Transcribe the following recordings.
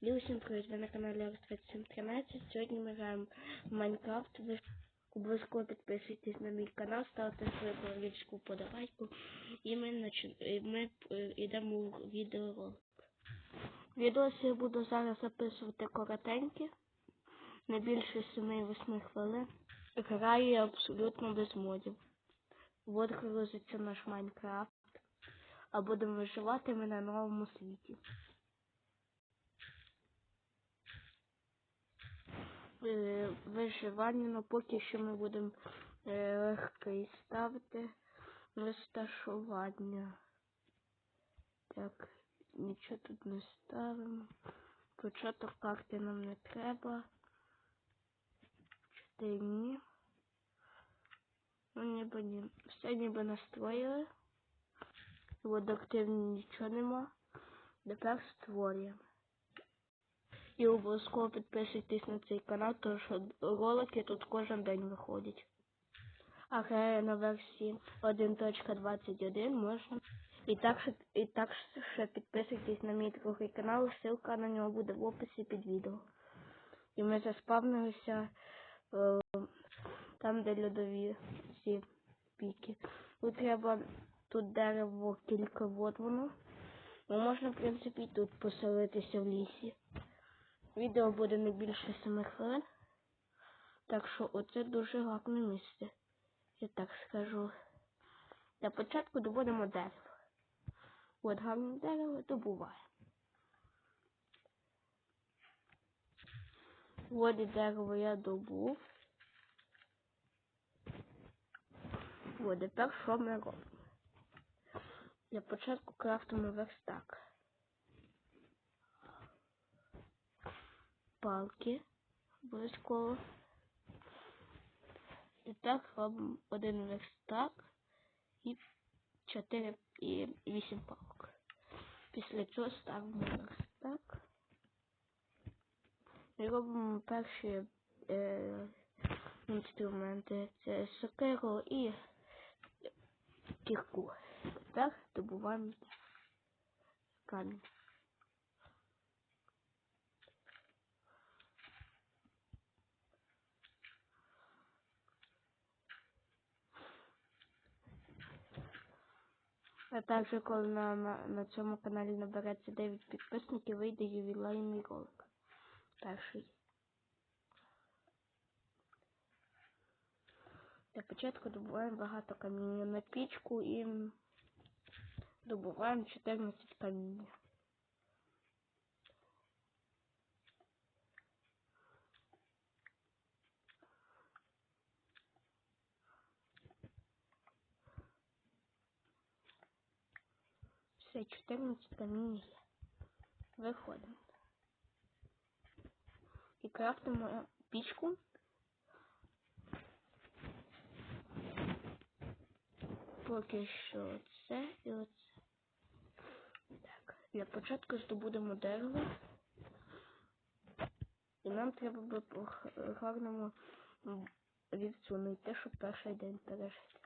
І усім привіт, ви на каналі Арс2713. Сьогодні ми граємо в Майнкрафт. Ви обов'язково підписуйтесь на мій канал, ставте свою королівську подавайку. І ми, начи... і ми е, йдемо у відеоролик. Відео я буду зараз записувати коротеньке, не більше 7-8 хвилин. Граю я абсолютно без модів. От грузиться наш Майнкрафт. А будемо виживати ми на новому світі. Е, виживання, ну поки що ми будемо е, легкий ставити розташування. Так, нічого тут не ставимо. Початок карти нам не треба. Чотири ні. Ну ніби ні. Все ніби настроїли. От активні нічого нема. Тепер створюємо. І обов'язково підписуйтесь на цей канал, тому що ролики тут кожен день виходять. А грає на версії 1.21 можна. І так, і так ще підписуйтесь на мій другий канал, ссылка на нього буде в описі під відео. І ми заспавнилися е, там, де льодові ці піки. Тут треба тут дерево кілька вот воно. Ну, можна, в принципі, і тут поселитися в лісі. Відео буде не більше 7 хвилин. Так що оце дуже гарне місце. Я так скажу. Для початку доводимо дерево. От гарне дерево добуває. От дерево я добув. От тепер що ми робимо? Для початку крафтимо верстак. Палки обов'язково. І так робимо один верстак і 4 і 8 палок. Після цього ставимо верстак. І робимо перші е, інструменти. Це сокиру і кірку. Тепер добуваємо камінь. А також, коли на, на, на цьому каналі набереться 9 підписників, вийде ювілейний ролик. Перший. Для початку добуваємо багато каміння на пічку і добуваємо 14 каміння. Все, 14 каміння є. Виходимо. І крафтимо пічку. Поки що це і оце. Так, для початку здобудемо дерево. І нам треба би по гарному знайти, щоб перший день пережити.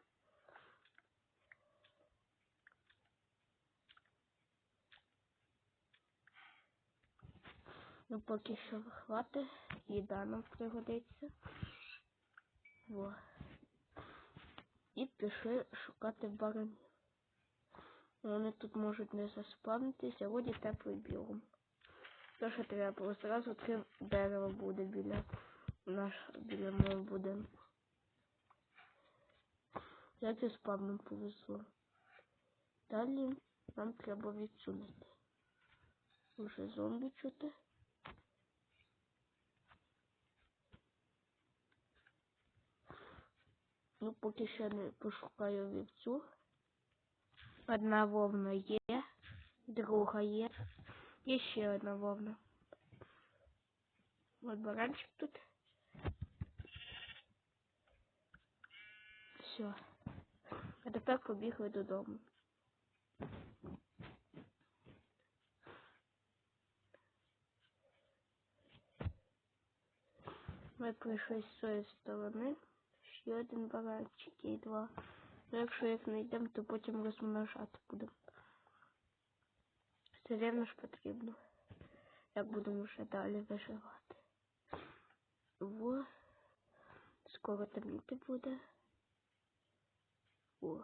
Ну, поки що хватить, їда нам пригодиться. Во. І пішли шукати баранів. Вони тут можуть не заспавнитися, воді теплий біом. То, що треба, бо зразу три дерева буде біля наш, біля мого будинку. Як і спавном повезло. Далі нам треба відсунути. Уже зомбі чути. Ну, поки ще не пошукаю вівцю. Одна вовна є, друга є. І ще одна вовна. От баранчик тут. Все. А тепер побігли додому. Ми прийшли з цієї сторони. Ще один баранчик і два. Ну, якщо їх знайдемо, то потім розмножати будемо. Все рівно ж потрібно. Так будемо вже далі виживати. Во. Скоро темніти буде. О.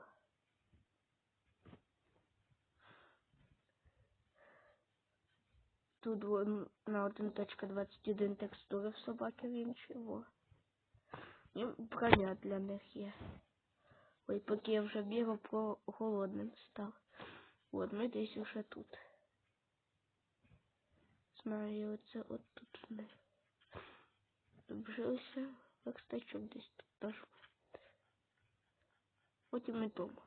Тут на 1.21 текстури в собаки в іншій. Во. І броня для них є. Ой, поки я вже бігав, про голодним став. От, ми десь вже тут. Знаю, оце от тут ми. Вжилися. Верстачок десь тут теж. Потім і дома.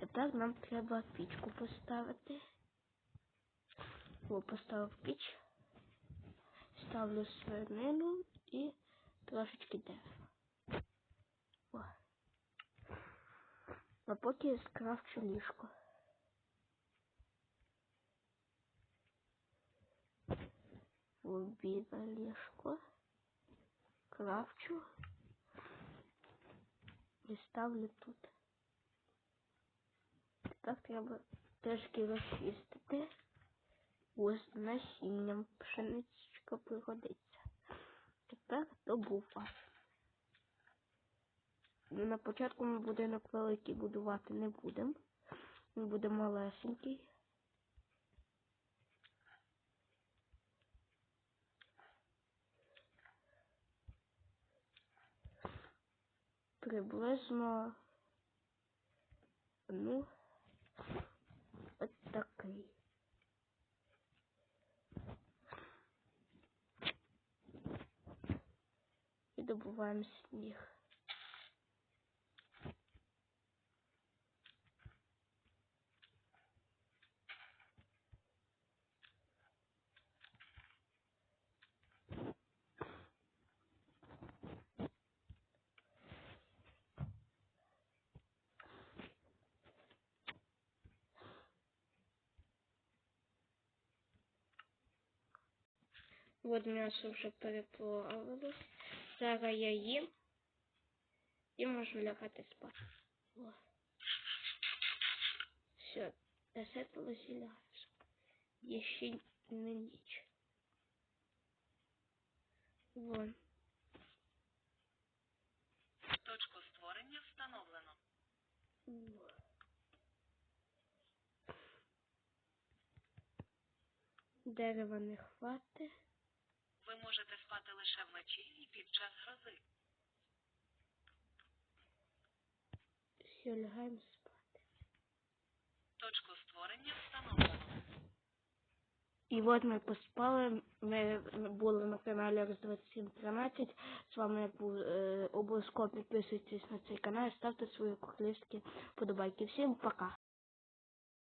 Тепер нам треба пічку поставити. О, поставив піч. Ставлю свинину і трошечки дерева. О. А поки скрафчу ліжко. Обіда ліжко. Крафчу. І ставлю тут. Так треба трішки розчистити. Ось насінням пшеничка пригодиться. Тепер добува. На початку ми будинок великий будувати не будемо. Він буде малесенький. Приблизно ну от такий. І добуваємо сніг. От м'ясо вже переплавилось. Зараз я їм і можу лягати спати. О. Все, досипалось і лягаєш. Є ще не ніч. Вон. Точку створення встановлено. О. Дерева не хватить. Ви можете спати лише вночі і під час грози. Все, лягаємо спати. Точку створення встановлено. І от ми поспали. Ми були на каналі Роз2713. З вами був е, обов'язково підписуйтесь на цей канал, ставте свої королівські подобайки. Всім пока!